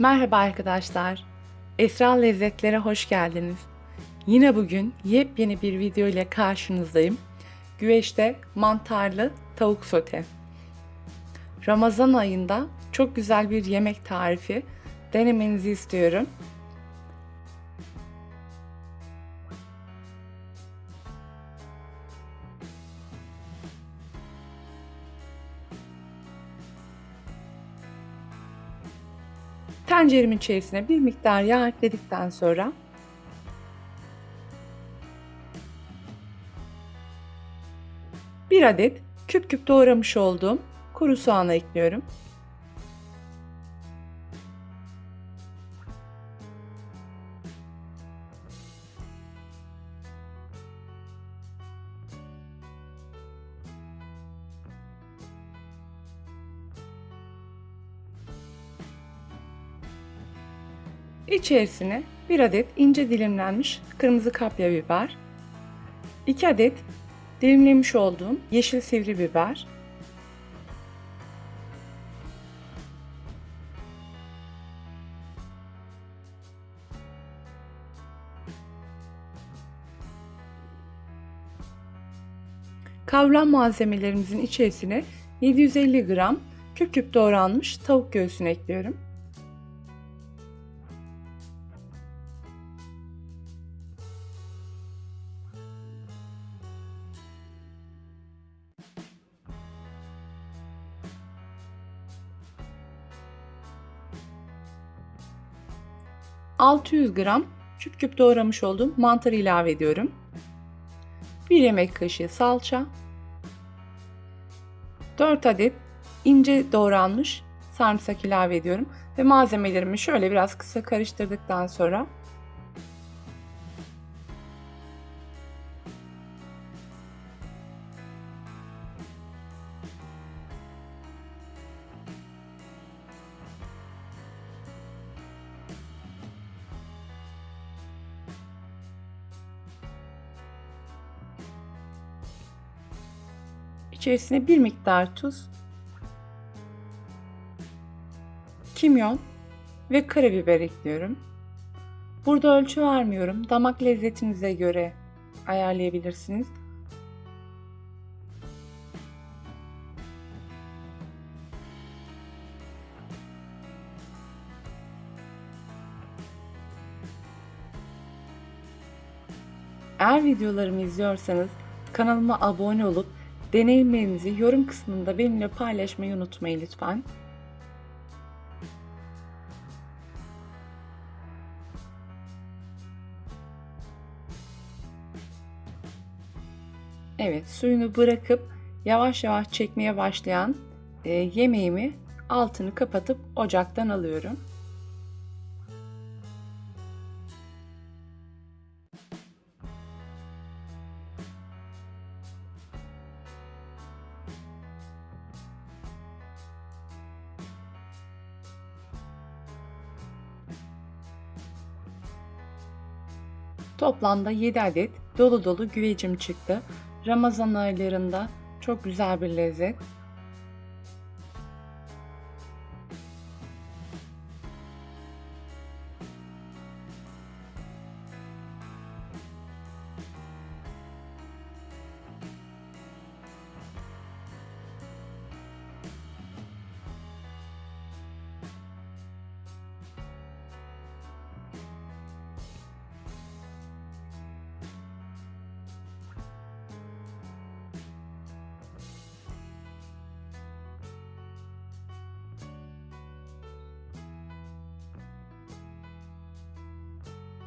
Merhaba arkadaşlar. Esra Lezzetlere hoş geldiniz. Yine bugün yepyeni bir video ile karşınızdayım. Güveçte mantarlı tavuk sote. Ramazan ayında çok güzel bir yemek tarifi denemenizi istiyorum. Tenceremin içerisine bir miktar yağ ekledikten sonra bir adet küp küp doğramış olduğum kuru soğanı ekliyorum. İçerisine bir adet ince dilimlenmiş kırmızı kapya biber, 2 adet dilimlemiş olduğum yeşil sivri biber, Kavram malzemelerimizin içerisine 750 gram küp küp doğranmış tavuk göğsünü ekliyorum. ...600 gram küp küp doğramış olduğum mantarı ilave ediyorum. 1 yemek kaşığı salça, 4 adet ince doğranmış sarımsak ilave ediyorum ve malzemelerimi şöyle biraz kısa karıştırdıktan sonra İçerisine bir miktar tuz, kimyon ve karabiber ekliyorum. Burada ölçü vermiyorum. Damak lezzetinize göre ayarlayabilirsiniz. Eğer videolarımı izliyorsanız kanalıma abone olup Deneyimlerinizi yorum kısmında benimle paylaşmayı unutmayın lütfen. Evet, suyunu bırakıp yavaş yavaş çekmeye başlayan e, yemeğimi altını kapatıp ocaktan alıyorum. Toplamda 7 adet dolu dolu güvecim çıktı. Ramazan aylarında çok güzel bir lezzet.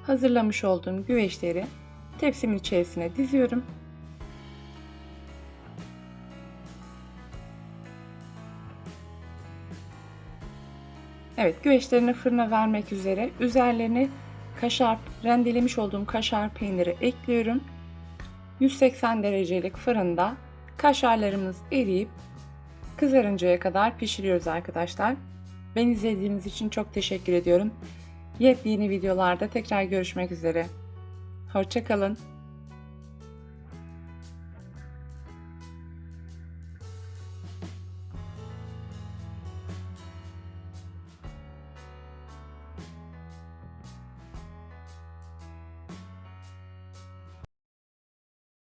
Hazırlamış olduğum güveçleri tepsimin içerisine diziyorum. Evet güveçlerini fırına vermek üzere üzerlerine kaşar rendelemiş olduğum kaşar peyniri ekliyorum. 180 derecelik fırında kaşarlarımız eriyip kızarıncaya kadar pişiriyoruz arkadaşlar. Ben izlediğiniz için çok teşekkür ediyorum. Yepyeni videolarda tekrar görüşmek üzere. Hoşçakalın.